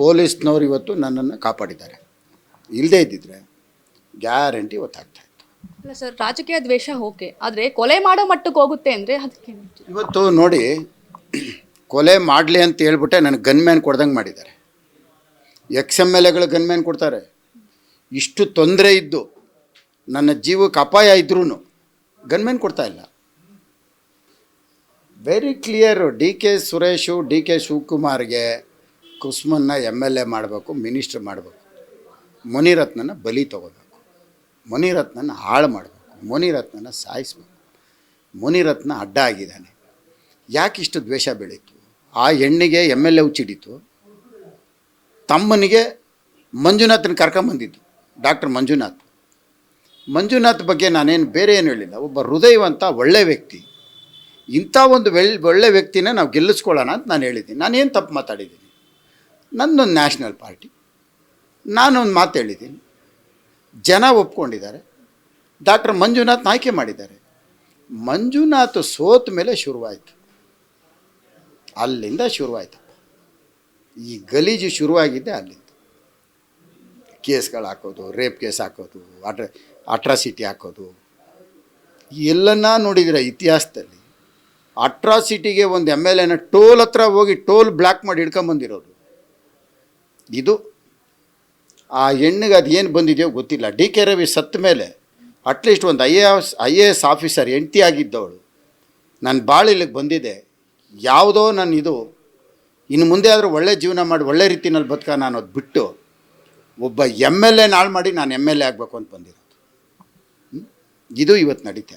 ಪೊಲೀಸ್ನವ್ರು ಇವತ್ತು ನನ್ನನ್ನು ಕಾಪಾಡಿದ್ದಾರೆ. ಇಲ್ಲದೇ ಇದ್ದಿದ್ರೆ ಗ್ಯಾರಂಟಿ ಇವತ್ತಾಗ್ತಾ ಇತ್ತು. ಅಲ್ಲ ಸರ್ ರಾಜಕೀಯ ದ್ವೇಷ ಓಕೆ ಆದರೆ ಕೊಲೆ ಮಾಡೋ ಮಟ್ಟಕ್ಕೆ ಹೋಗುತ್ತೆ ಅಂದರೆ ಅದಕ್ಕೆ ಇವತ್ತು ನೋಡಿ ಕೊಲೆ ಮಾಡಲಿ ಅಂತ ಹೇಳ್ಬಿಟ್ಟೆ ನನಗೆ ಗನ್ಮ್ಯಾನ್ ಕೊಡ್ದಂಗೆ ಮಾಡಿದ್ದಾರೆ. ಎಕ್ಸ್ ಎಂ ಎಲ್ ಎಗಳು ಗನ್ಮ್ಯಾನ್ ಕೊಡ್ತಾರೆ. ಇಷ್ಟು ತೊಂದರೆ ಇದ್ದು ನನ್ನ ಜೀವಕ್ಕೆ ಅಪಾಯ ಇದ್ರೂ ಗನ್ಮ್ಯಾನ್ ಕೊಡ್ತಾ ಇಲ್ಲ. Very clear D K Suresh D K ಶಿವಕುಮಾರ್ಗೆ ಕುಸ್ಮನ್ನ ಎಂ ಎಲ್ ಎ ಮಾಡಬೇಕು ಮಿನಿಸ್ಟ್ರ್ ಮಾಡಬೇಕು. ಮುನಿರತ್ನನ ಬಲಿ ತಗೋಬೇಕು. ಮುನಿರತ್ನನ ಹಾಳು ಮಾಡಬೇಕು. ಮುನಿರತ್ನನ ಸಾಯಿಸ್ಬೇಕು. ಮುನಿರತ್ನ ಅಡ್ಡ ಆಗಿದ್ದಾನೆ ಯಾಕೆ ಇಷ್ಟು ದ್ವೇಷ ಬೆಳೀತು? ಆ ಹೆಣ್ಣಿಗೆ ಎಂ ಎಲ್ ಎ ಹುಚ್ಚಿಡಿತು ತಮ್ಮನಿಗೆ ಮಂಜುನಾಥನ ಕರ್ಕೊಂಬಂದಿದ್ದು ಡಾಕ್ಟರ್ ಮಂಜುನಾಥ್. ಮಂಜುನಾಥ್ ಬಗ್ಗೆ ನಾನೇನು ಬೇರೆ ಏನು ಹೇಳಿಲ್ಲ. ಒಬ್ಬ ಹೃದಯವಂತ, ಒಳ್ಳೆ ವ್ಯಕ್ತಿ. ಇಂಥ ಒಂದು ಒಳ್ಳೆ ವ್ಯಕ್ತಿನ ನಾವು ಗೆಲ್ಲಿಸ್ಕೊಳ್ಳೋಣ ಅಂತ ನಾನು ಹೇಳಿದ್ದೀನಿ. ನಾನೇನು ತಪ್ಪು ಮಾತಾಡಿದ್ದೀನಿ? ನನ್ನೊಂದು ನ್ಯಾಷನಲ್ ಪಾರ್ಟಿ. ನಾನೊಂದು ಮಾತು ಹೇಳಿದ್ದೀನಿ. ಜನ ಒಪ್ಕೊಂಡಿದ್ದಾರೆ. ಡಾಕ್ಟರ್ ಮಂಜುನಾಥ್ ಆಯ್ಕೆ ಮಾಡಿದ್ದಾರೆ. ಮಂಜುನಾಥ್ ಸೋತ ಮೇಲೆ ಶುರುವಾಯಿತು. ಅಲ್ಲಿಂದ ಶುರುವಾಯಿತು ಈ ಗಲೀಜು ಶುರುವಾಗಿದ್ದೆ ಅಲ್ಲಿಂದ. ಕೇಸ್ಗಳು ಹಾಕೋದು, ರೇಪ್ ಕೇಸ್ ಹಾಕೋದು, ಅಟ್ರ, ಅಟ್ರಾಸಿಟಿ ಹಾಕೋದು. ಎಲ್ಲನ್ನ ನೋಡಿದಿರ ಇತಿಹಾಸದಲ್ಲಿ ಅಟ್ರಾಸಿಟಿಗೆ ಒಂದು ಎಂ ಎಲ್ ಎನ ಟೋಲ್ ಹತ್ರ ಹೋಗಿ ಟೋಲ್ ಬ್ಲಾಕ್ ಮಾಡಿ ಹಿಡ್ಕೊಂಬಂದಿರೋದು. ಇದು ಆ ಹೆಣ್ಣಿಗೆ ಅದು ಏನು ಬಂದಿದೆಯೋ ಗೊತ್ತಿಲ್ಲ. ಡಿ ಕೆ ರವಿ ಸತ್ತ ಮೇಲೆ ಅಟ್ಲೀಸ್ಟ್ ಒಂದು I A S I A S officer ಎಂಟಿ ಆಗಿದ್ದವಳು. ನನ್ನ ಬಾಳಿಲಿಗೆ ಬಂದಿದೆ. ಯಾವುದೋ ನಾನು ಇದು, ಇನ್ನು ಮುಂದೆ ಆದರೂ ಒಳ್ಳೆ ಜೀವನ ಮಾಡಿ, ಒಳ್ಳೆ ರೀತಿಯಲ್ಲಿ ಬದುಕ ನಾನು ಅದು ಬಿಟ್ಟು, ಒಬ್ಬ ಎಂ ಎಲ್ ಎ ನಾಳು ಮಾಡಿ ನಾನು ಎಂ ಎಲ್ ಎ ಆಗಬೇಕು ಅಂತ ಬಂದಿರೋದು. ಇದು ಇವತ್ತು ನಡೀತಾ